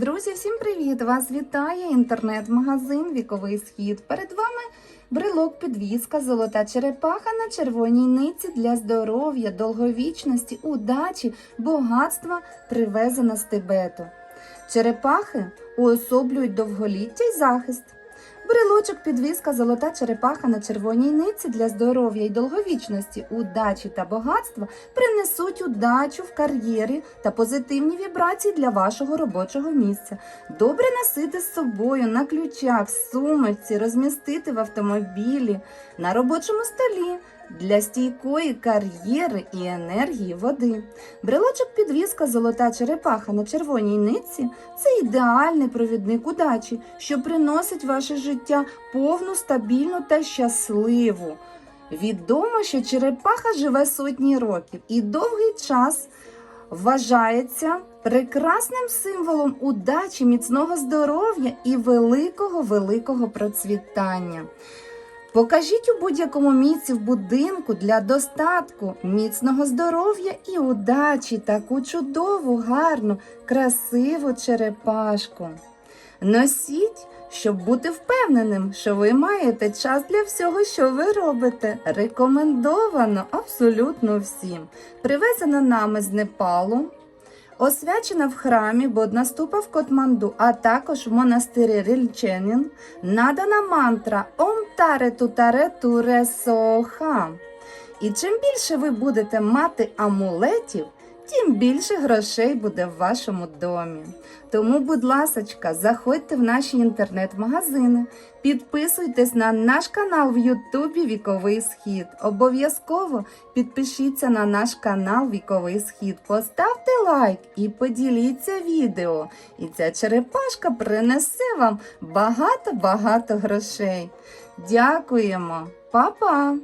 Друзі, всім привіт! Вас вітає інтернет-магазин Віковий Схід. Перед вами брелок підвіска, золота черепаха на червоній ниці для здоров'я, довговічності, удачі, багатства, привезена з Тибету. Черепахи уособлюють довголіття й захист. Брелочок підвіска золота черепаха на червоній ниці для здоров'я й довговічності, удачі та багатства принесуть удачу в кар'єрі та позитивні вібрації для вашого робочого місця. Добре носити з собою на ключах, сумочці, розмістити в автомобілі, на робочому столі для стійкої кар'єри і енергії води. Брелочок підвіска золота черепаха на червоній нитці це ідеальний провідник удачі, що приносить ваше життя повну, стабільну та щасливу. Відомо, що черепаха живе сотні років і довгий час вважається прекрасним символом удачі, міцного здоров'я і великого великого процвітання. Покажіть у будь-якому місці в будинку для достатку, міцного здоров'я і удачі таку чудову, гарну, красиву черепашку. Носіть, щоб бути впевненим, що ви маєте час для всього, що ви робите. Рекомендовано абсолютно всім. Привезена нами з Непалу. Освячена в храмі Боднаступа в Котманду, а також в монастирі Рільченін, надана мантра Ом таре тутаре. І чим більше ви будете мати амулетів, тим більше грошей буде в вашому домі. Тому, будь ласочка, заходьте в наші інтернет-магазини, підписуйтесь на наш канал в Ютубі Віковий Схід. Обов'язково підпишіться на наш канал Віковий Схід, поставте лайк і поділіться відео. І ця черепашка принесе вам багато-багато грошей. Дякуємо, Па-па!